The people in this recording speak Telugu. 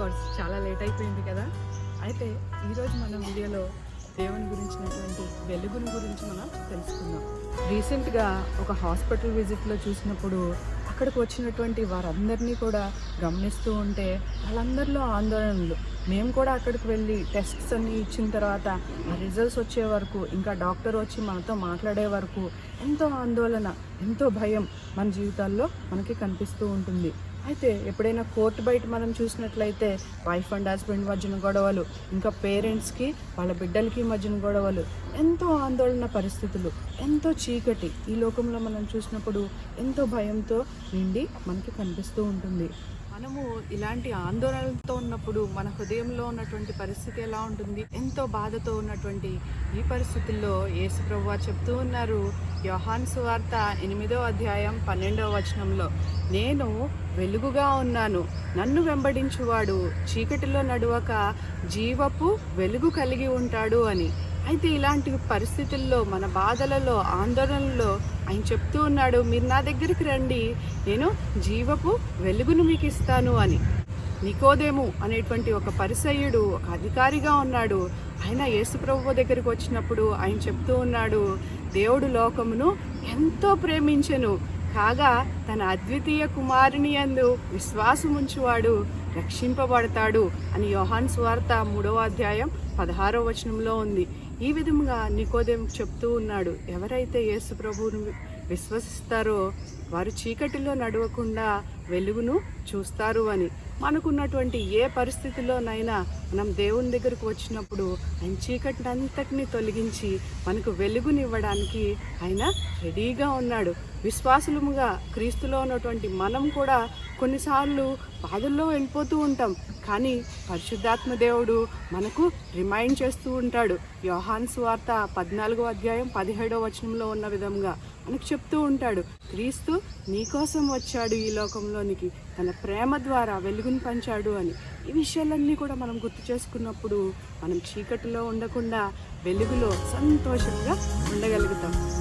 కోర్స్ చాలా లేట్ అయిపోయింది కదా. అయితే ఈరోజు మన వీడియోలో దేవుని గురించినటువంటి వెలుగుని గురించి మనం తెలుసుకుందాం. రీసెంట్గా ఒక హాస్పిటల్ విజిట్లో చూసినప్పుడు అక్కడికి వచ్చినటువంటి వారందరినీ కూడా గమనిస్తూ ఉంటే వాళ్ళందరిలో ఆందోళనలు. మేము కూడా అక్కడికి వెళ్ళి టెస్ట్స్ అన్నీ ఇచ్చిన తర్వాత ఆ రిజల్ట్స్ వచ్చే వరకు ఇంకా డాక్టర్ వచ్చి మనతో మాట్లాడే వరకు ఎంతో ఆందోళన ఎంతో భయం మన జీవితాల్లో మనకి కనిపిస్తూ ఉంటుంది. అయితే ఎప్పుడైనా కోర్టు బయట మనం చూసినట్లయితే వైఫ్ అండ్ హస్బెండ్ మధ్యన గొడవలు ఇంకా పేరెంట్స్కి వాళ్ళ బిడ్డలకి మధ్యన గొడవలు ఎంతో ఆందోళన పరిస్థితులు ఎంతో చీకటి ఈ లోకంలో మనం చూసినప్పుడు ఎంతో భయంతో నిండి మనకి కనిపిస్తూ ఉంటుంది. మనము ఇలాంటి ఆందోళనలతో ఉన్నప్పుడు మన హృదయంలో ఉన్నటువంటి పరిస్థితి ఎలా ఉంటుంది? ఎంతో బాధతో ఉన్నటువంటి ఈ పరిస్థితుల్లో యేసు ప్రభు చెప్తూ ఉన్నారు. యోహాన్ సువార్త ఎనిమిదో అధ్యాయం పన్నెండవ వచనంలో నేను వెలుగుగా ఉన్నాను. నన్ను వెంబడించువాడు చీకటిలో నడువక జీవపు వెలుగు కలిగి ఉంటాడు అని. అయితే ఇలాంటి పరిస్థితుల్లో మన బాధలలో ఆందోళనలో ఆయన చెప్తూ ఉన్నాడు మీరు నా దగ్గరికి రండి నేను జీవపు వెలుగును మీకు ఇస్తాను అని. నికోదేము అనేటువంటి ఒక పరిసయ్యుడు ఒక అధికారిగా ఉన్నాడు. ఆయన యేసుప్రభు దగ్గరికి వచ్చినప్పుడు ఆయన చెప్తూ ఉన్నాడు దేవుడు లోకమును ఎంతో ప్రేమించెను కాగా తన అద్వితీయ కుమారుని యందు విశ్వాసముంచువాడు రక్షింపబడతాడు అని యోహాన్ స్వార్త మూడవ అధ్యాయం పదహారో వచనంలో ఉంది. ఈ విధముగా నికోదేం చెప్తూ ఉన్నాడు. ఎవరైతే యేసు ప్రభువును విశ్వసిస్తారో వారు చీకటిలో నడవకుండా వెలుగును చూస్తారు అని. మనకున్నటువంటి ఏ పరిస్థితిలోనైనా మనం దేవుని దగ్గరకు వచ్చినప్పుడు ఆయన చీకటిని అంతటిని తొలగించి మనకు వెలుగునివ్వడానికి ఆయన రెడీగా ఉన్నాడు. విశ్వాసులముగా క్రీస్తులో ఉన్నటువంటి మనం కూడా కొన్నిసార్లు బాధల్లో వెళ్ళిపోతూ ఉంటాం. కానీ పరిశుద్ధాత్మ దేవుడు మనకు రిమైండ్ చేస్తూ ఉంటాడు. యోహాన్ సువార్త పద్నాలుగో అధ్యాయం పదిహేడో వచనంలో ఉన్న విధంగా మనకు చెప్తూ ఉంటాడు. క్రీస్తు నీకోసం వచ్చాడు ఈ లోకంలోనికి. తన ప్రేమ ద్వారా వెలుగును పంచాడు అని. ఈ విషయాలన్నీ కూడా మనం గుర్తు చేసుకున్నప్పుడు మనం చీకటిలో ఉండకుండా వెలుగులో సంతోషంగా ఉండగలుగుతాం.